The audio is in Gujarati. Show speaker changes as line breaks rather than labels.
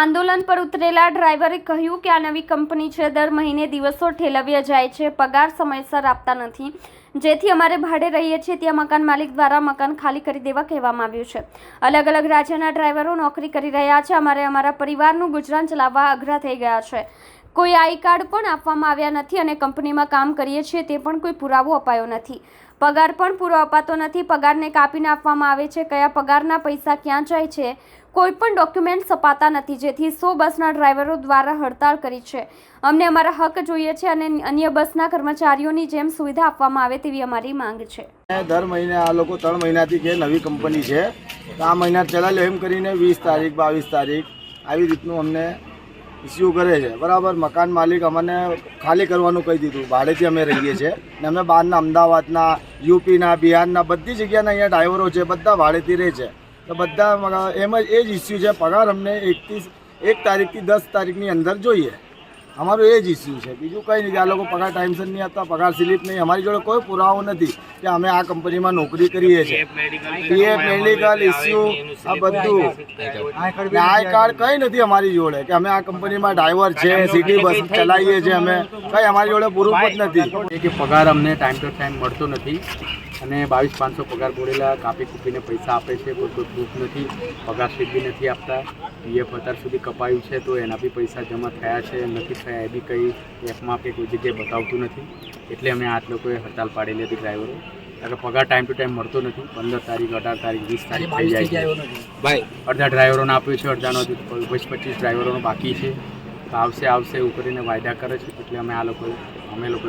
આંદોલન પર ઉતરેલા ડ્રાઈવરે કહ્યું કે આ નવી કંપની છે, દર મહિને દિવસો ઠેલવ્યા જાય છે, પગાર સમયસર આપતા નથી. જેથી અમારે ભાડે રહીએ છીએ, ત્યાં મકાન માલિક દ્વારા મકાન ખાલી કરી દેવા કહેવામાં આવ્યું છે. અલગ અલગ રાજ્યના ડ્રાઈવરો નોકરી કરી રહ્યા છે, અમારે અમારા પરિવારનું ગુજરાન ચલાવવા અઘરા થઈ ગયા છે. કોઈ આઈ કાર્ડ પણ આપવામાં આવ્યા નથી અને કંપનીમાં કામ કરીએ છીએ તે પણ કોઈ પુરાવો અપાયો નથી. પગાર પણ પૂરો અપાતો નથી. પગારને કાપીને આપવામાં આવે છે. કયા પગારના પૈસા ક્યાં જાય છે, કોઈ પણ ડોક્યુમેન્ટ અપાતા નથી. જેથી સો બસના ડ્રાઈવરો દ્વારા હડતાળ કરી છે. અમને અમારા હક જોઈએ છે અને અન્ય બસના કર્મચારીઓની જેમ સુવિધા આપવામાં આવે તેવી અમારી માંગ છે.
દર મહિને આ લોકો ત્રણ મહિનાથી કે નવી કંપની છે. આ મહિના ચલાવ્યો એમ કરીને વીસ તારીખ, બાવીસ તારીખ આવી રીતનું અમને ઇસ્યુ કરે છે. બરાબર? મકાન માલિક અમને ખાલી કરવાનું કહી દીધું. ભાડેથી અમે રહીએ છીએ. ને અમે બહારના અમદાવાદના, યુપીના, બિહારના બધી જગ્યાના અહીંયા ડ્રાઈવરો છે. બધા ભાડેથી રહે છે. તો બધા એમ જ, એ જ ઇસ્યુ છે. પગાર અમને એકથી, એક તારીખથી દસ તારીખની અંદર જોઈએ. અમારું એ જ ઇસ્યુ છે. બીજું કંઈ નહીં કે આ લોકો પગાર ટાઈમસર નહીં આપતા પગાર સ્લીપ નહીં. અમારી જોડે કોઈ પુરાવો નથી કે અમે આ કંપનીમાં નોકરી કરીએ છીએ. પીએફ મેડિકલ ઇસ્યુ આ બધું. આય આઈ કાર્ડ કંઈ નથી અમારી જોડે કે અમે આ કંપનીમાં ડ્રાઈવર છે સિટી બસ ચલાવીએ છીએ અમે. કંઈ અમારી જોડે પૂરું જ નથી.
કે પગાર અમને ટાઈમ ટુ ટાઈમ મળતો નથી. અને બાવીસ પાંચસો પગાર બોલેલા કાપી કૂપીને પૈસા આપે છે. કોઈ કોઈ પ્રૂફ નથી પગાર સ્લીપ બી નથી આપતા. પીએફ અત્યાર સુધી કપાયું છે તો એના બી પૈસા જમા થયા છે. નથી થયા એ બી કંઈ એપમાં કે કોઈ જગ્યાએ બતાવતું નથી. એટલે અમે આઠ લોકોએ હડતાલ પાડેલી હતી ડ્રાઈવરો. કારણ કે પગાર ટાઈમ ટુ ટાઈમ મળતો નથી. પંદર તારીખ અઢાર તારીખ વીસ તારીખ થઈ જાય છે.
ભાઈ.
અડધા ડ્રાઈવરોને આપ્યું છે અડધાનો વીસ પચીસ ડ્રાઈવરોનો બાકી છે. તો આવશે આવશે એવું કરીને વાયદા કરે છે. એટલે અમે આ લોકોએ અમે લોકોએ